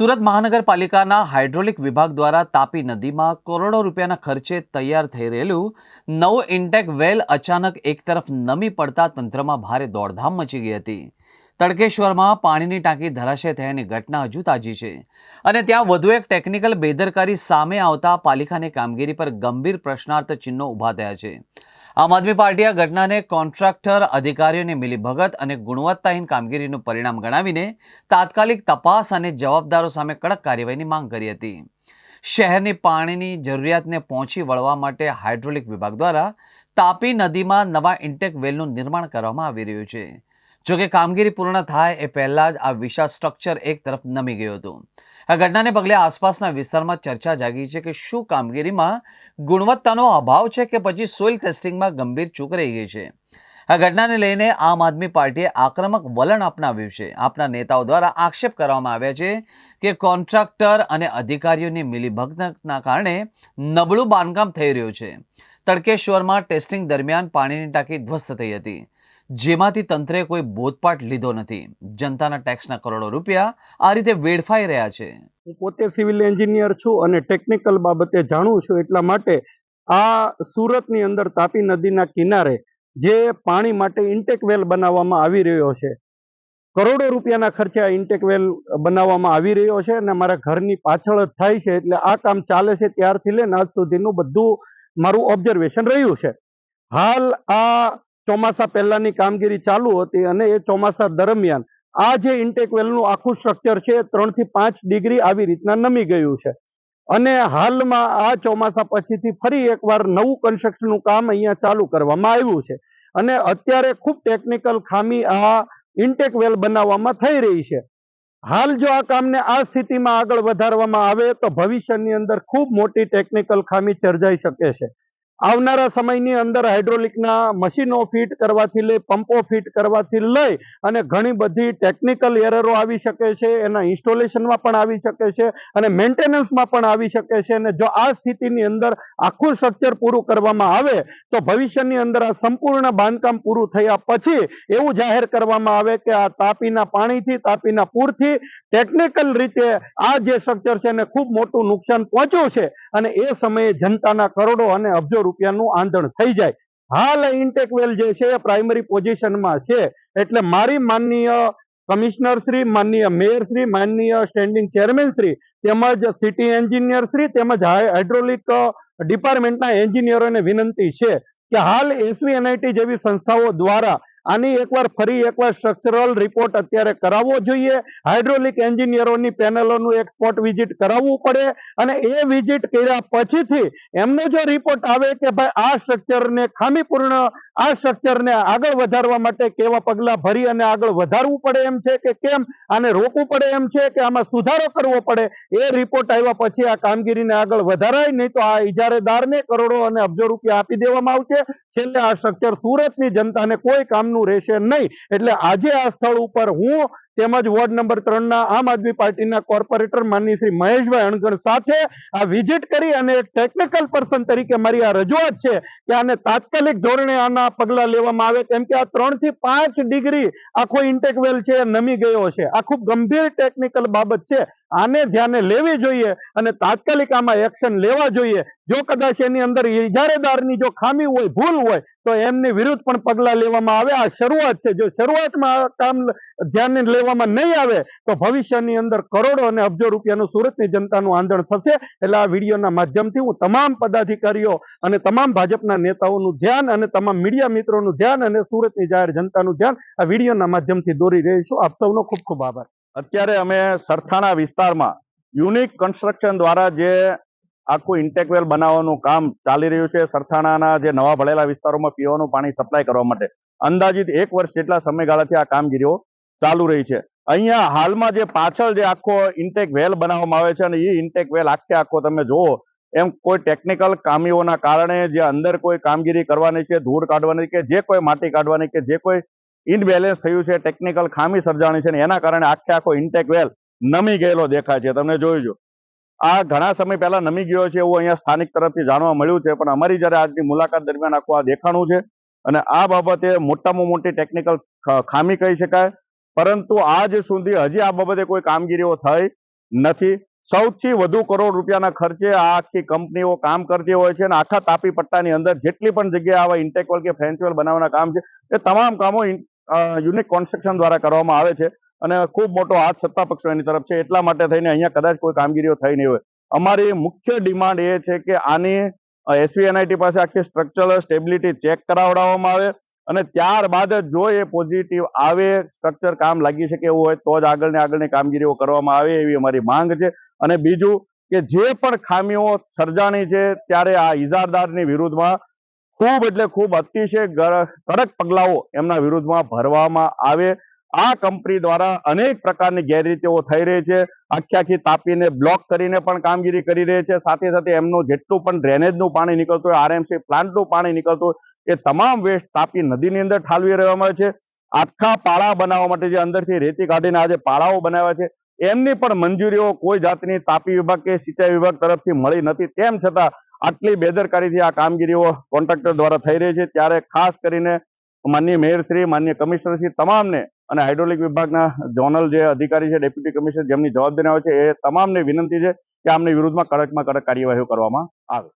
સુરત મહાનગરપાલિકાના હાઇડ્રોલિક વિભાગ દ્વારા તાપી નદીમાં કરોડો રૂપિયાના ખર્ચે તૈયાર થઈ રહેલું નવું ઇન્ટેક વેલ અચાનક એક તરફ નમી પડતા તંત્રમાં ભારે દોડધામ મચી ગઈ હતી. તડકેશ્વરમાં પાણીની ટાંકી ધરાશય થયાની ઘટના હજુ તાજી છે અને ત્યાં વધુ એક ટેકનિકલ બેદરકારી સામે આવતા પાલિકાની કામગીરી પર ગંભીર પ્રશ્નાર્થ ચિહ્નો ઊભા થયા છે. આમ આદમી પાર્ટીએ આ ઘટનાને કોન્ટ્રાક્ટર અધિકારીઓની મિલીભગત અને ગુણવત્તાહીન કામગીરીનું પરિણામ ગણાવીને તાત્કાલિક તપાસ અને જવાબદારો સામે કડક કાર્યવાહીની માંગ કરી હતી. શહેરની પાણીની જરૂરિયાતને પહોંચી વળવા માટે હાઇડ્રોલિક વિભાગ દ્વારા તાપી નદીમાં નવા ઇન્ટેક વેલનું નિર્માણ કરવામાં આવી રહ્યું છે. જોકે કામગીરી પૂર્ણ થાય એ પહેલાં જ આ વિશાળ સ્ટ્રક્ચર એક તરફ નમી ગયું હતું. આ ઘટનાને પગલે આસપાસના વિસ્તારમાં ચર્ચા જાગી છે કે શું કામગીરીમાં ગુણવત્તાનો અભાવ છે કે પછી સોઇલ ટેસ્ટિંગમાં ગંભીર ચૂક રહી ગઈ છે? આ ઘટનાને લઈને આમ આદમી પાર્ટીએ આક્રમક વલણ અપનાવ્યું છે. આપના નેતાઓ દ્વારા આક્ષેપ કરવામાં આવ્યા છે કે કોન્ટ્રાક્ટર અને અધિકારીઓની મિલીભગતના કારણે નબળું બાંધકામ થઈ રહ્યું છે. તડકેશ્વરમાં ટેસ્ટિંગ દરમિયાન પાણીની ટાંકી ધ્વસ્ત થઈ હતી. જેમાંથી તંત્રે કોઈ બોધપાઠ લીધો નથી. જનતાના ટેક્સના કરોડો રૂપિયા આ રીતે વેડફાઈ રહ્યા છે. હું પોતે સિવિલ એન્જિનિયર છું અને ટેકનિકલ બાબતે જાણું છું એટલા માટે આ સુરતની અંદર તાપી નદીના કિનારે જે પાણી માટે ઇન્ટેક વેલ બનાવવામાં આવી રહ્યો છે. કરોડો રૂપિયાના ખર્ચે આ ઇન્ટેક વેલ બનાવવામાં આવી રહ્યો છે અને મારા ઘરની પાછળ જ થાય છે એટલે આ કામ ચાલે છે ત્યારથી લઈને આજ સુધીનું બધું મારું ઓબ્ઝર્વેશન રહ્યું છે. હાલ આ ચોમાસા પહેલાની કામગીરી ચાલુ હતી અને એ ચોમાસા દરમિયાન આ જે ઇન્ટેક વેલનું આખું સ્ટ્રક્ચર છે એ ત્રણથી પાંચ ડિગ્રી આવી રીતના નમી ગયું છે. અને હાલમાં આ ચોમાસા પછીથી ફરી એકવાર નવું કન્સ્ટ્રક્શનનું કામ અહીંયા ચાલુ કરવામાં આવ્યું છે. અને અત્યારે ખૂબ ટેકનિકલ ખામી આ ઇન્ટેક વેલ બનાવવામાં થઈ રહી છે. હાલ જો આ કામને આ સ્થિતિમાં આગળ વધારવામાં આવે તો ભવિષ્યની અંદર ખૂબ મોટી ટેકનિકલ ખામી સર્જાઈ શકે છે. આવનારા સમયની અંદર હાઇડ્રોલિકના મશીનો ફિટ કરવાથી લઈ, પંપો ફિટ કરવાથી લઈ અને ઘણી બધી ટેકનિકલ એરરો આવી શકે છે, એના ઇન્સ્ટોલેશનમાં પણ આવી શકે છે અને મેન્ટેનન્સમાં પણ આવી શકે છે અને જો આ સ્થિતિની અંદર આખું સ્ટ્રક્ચર પૂરું કરવામાં આવે, તો ભવિષ્યની અંદર આ સંપૂર્ણ બાંધકામ પૂરું થયા પછી એવું જાહેર કરવામાં આવે કે આ તાપીના પાણીથી, તાપીના પૂરથી ટેકનિકલ રીતે આ જે સ્ટ્રક્ચર છે એને ખૂબ મોટું નુકસાન પહોંચ્યું છે અને એ સમયે જનતાના કરોડો અને અબજો રૂપિયાનું આંધણ થઈ જાય. હાલ ઇન્ટેક વેલ જે છે પ્રાઇમરી પોઝિશનમાં છે. એટલે મારી માનનીય કમિશનર શ્રી, માનનીય મેયર શ્રી, માનનીય સ્ટેન્ડિંગ ચેરમેન શ્રી, તેમજ સિટી એન્જિનિયર શ્રી, તેમજ હાઇડ્રોલિક ડિપાર્ટમેન્ટના એન્જિનિયરોને વિનંતી છે કે હાલ એસવી એનઆઈટી જેવી સંસ્થાઓ દ્વારા આની એકવાર ફરી એકવાર સ્ટ્રક્ચરલ રિપોર્ટ અત્યારે કરાવવો જોઈએ. હાઇડ્રોલિક એન્જિનિયરોની પેનલોનું એક વિઝિટ કરાવવું પડે અને એ વિઝિટ કર્યા પછીથી એમનો જો રિપોર્ટ આવે કે ભાઈ આ સ્ટ્રક્ચરને ખામીપૂર્ણ, આ સ્ટ્રક્ચરને આગળ વધારવા માટે કેવા પગલાં ભરી અને આગળ વધારવું પડે એમ છે કે કેમ? આને રોકવું પડે એમ છે કે આમાં સુધારો કરવો પડે? એ રિપોર્ટ આવ્યા પછી આ કામગીરીને આગળ વધારાય, નહીં તો આ ઇજારેદારને કરોડો અને અબજો રૂપિયા આપી દેવામાં આવશે. છેલ્લે આ સ્ટ્રક્ચર સુરતની જનતાને કોઈ કામનું રહેશે નહીં. એટલે આજે આ સ્થળ ઉપર હું તેમજ વોર્ડ નંબર ત્રણના આમ આદમી પાર્ટીના કોર્પોરેટર માનની શ્રી મહેશભાઈ અણગણ સાથે આ વિઝિટ કરી અને ટેકનિકલ પર્સન તરીકે મારી આ રજૂઆત છે કે આને તાત્કાલિક ધોરણે આના પગલાં લેવામાં આવે, કેમ કે આ ત્રણથી પાંચ ડિગ્રી આખો ઇન્ટેક છે, નમી ગયો છે. આ ખૂબ ગંભીર ટેકનિકલ બાબત છે. આને ધ્યાને લેવી જોઈએ અને તાત્કાલિક આમાં એક્શન લેવા જોઈએ. જો કદાચ એની અંદર ઇજારેદારની જો ખામી હોય, ભૂલ હોય, તો એમની વિરુદ્ધ પણ પગલાં લેવામાં આવે. આ શરૂઆત છે. જો શરૂઆતમાં કામ ધ્યાને લેવામાં નહીં આવે, તો ભવિષ્યની અંદર કરોડો અને અબજો રૂપિયાનું સુરતની જનતાનું આંદોલન થશે. એટલે આ વિડીયોના માધ્યમથી હું તમામ પદાધિકારીઓ અને તમામ ભાજપના નેતાઓનું ધ્યાન અને તમામ મીડિયા મિત્રોનું ધ્યાન અને સુરતની જાહેર જનતાનું ધ્યાન આ વિડીયોના માધ્યમથી દોરી રહીશું આપ સૌનો ખૂબ ખૂબ આભાર. અત્યારે અમે સરથાણા વિસ્તારમાં યુનિક કન્સ્ટ્રક્શન દ્વારા જે આખું ઇન્ટેકવેલ બનાવવાનું કામ ચાલી રહ્યું છે, સરથાણાના જે નવા ભળેલા વિસ્તારોમાં પીવાનું પાણી સપ્લાય કરવા માટે. અંદાજિત એક વર્ષ જેટલા સમયગાળાથી આ કામગીરીઓ ચાલુ રહી છે. અહીંયા હાલમાં જે પાછળ જે આખો ઇન્ટેક વેલ બનાવવામાં આવે છે અને એ ઇન્ટેક વેલ આખે આખો તમે જુઓ, એમ કોઈ ટેકનિકલ ખામીઓના કારણે જે અંદર કોઈ કામગીરી કરવાની છે, ધૂળ કાઢવાની કે જે કોઈ માટી કાઢવાની કે જે કોઈ ઇનબેલેન્સ થયું છે ટેકનિકલ ખામી સર્જાણી છે ને એના કારણે આખે આખો ઇન્ટેક વેલ નમી ગયેલો દેખાય છે. તમને જોઈજો આ ઘણા સમય પહેલા નમી ગયો છે એવું અહીંયા સ્થાનિક તરફથી જાણવા મળ્યું છે, પણ અમારી જયારે આજની મુલાકાત દરમિયાન આખું આ દેખાણું છે અને આ બાબતે મોટામાં મોટી ટેકનિકલ ખામી કહી શકાય. પરંતુ આજ સુધી હજી આ બાબતે કોઈ કામગીરીઓ થઈ નથી. સૌથી વધુ કરોડ રૂપિયાના ખર્ચે આ આખી કંપનીઓ કામ કરતી હોય છે અને આખા તાપી પટ્ટાની અંદર જેટલી પણ જગ્યાએ આવા ઇન્ટેકવેલ કે ફ્રેન્ચવેલ બનાવવાના કામ છે, એ તમામ કામો યુનિક કોન્સ્ટ્રક્શન દ્વારા કરવામાં આવે છે અને ખૂબ મોટો હાથ સત્તા પક્ષો એની તરફ છે. એટલા માટે થઈને અહીંયા કદાચ કોઈ કામગીરીઓ થઈ નહીં હોય. અમારી મુખ્ય ડિમાન્ડ એ છે કે આની એસવીએનઆઈટી પાસે આખી સ્ટ્રક્ચરલ સ્ટેબિલિટી ચેક કરાવડાવવામાં આવે અને ત્યારબાદ જ એ પોઝિટિવ આવે સ્ટ્રક્ચર કામ લાગી શકે એવું હોય, તો જ આગળને આગળની કામગીરીઓ કરવામાં આવે એવી અમારી માંગ છે. અને બીજું કે જે પણ ખામીઓ સર્જાણી છે, ત્યારે આ ઇજારદારની વિરુદ્ધમાં ખૂબ એટલે ખૂબ અતિશય કડક પગલાઓ એમના વિરુદ્ધમાં ભરવામાં આવે. આ કંપની દ્વારા અનેક પ્રકારની ગેરરીતિઓ થઈ રહી છે. આખી આખી તાપીને બ્લોક કરીને પણ કામગીરી કરી રહી છે. સાથે સાથે એમનું જેટલું પણ ડ્રેનેજનું પાણી નીકળતું હોય, આરએમસી પ્લાન્ટનું પાણી નીકળતું એ તમામ વેસ્ટ તાપી નદીની અંદર ઠાલવી રહેવામાં આવે છે. આખા પાળા બનાવવા માટે જે અંદરથી રેતી કાઢીને આજે પાળાઓ બનાવ્યા છે, એમની પણ મંજૂરીઓ કોઈ જાતની તાપી વિભાગ કે સિંચાઈ વિભાગ તરફથી મળી નથી. તેમ છતાં આટલી બેદરકારીથી આ કામગીરીઓ કોન્ટ્રાક્ટર દ્વારા થઈ રહી છે. ત્યારે ખાસ કરીને માન્ય મેયરશ્રી માન્ય કમિશનરશ્રી તમામને અને હાઇડ્રોલિક વિભાગના ઝોનલ જે અધિકારી છે ડેપ્યુટી કમિશનર જેમની જવાબદારી આવે છે, એ તમામને વિનંતી છે કે આમની વિરુદ્ધમાં કડકમાં કડક કાર્યવાહીઓ કરવામાં આવે.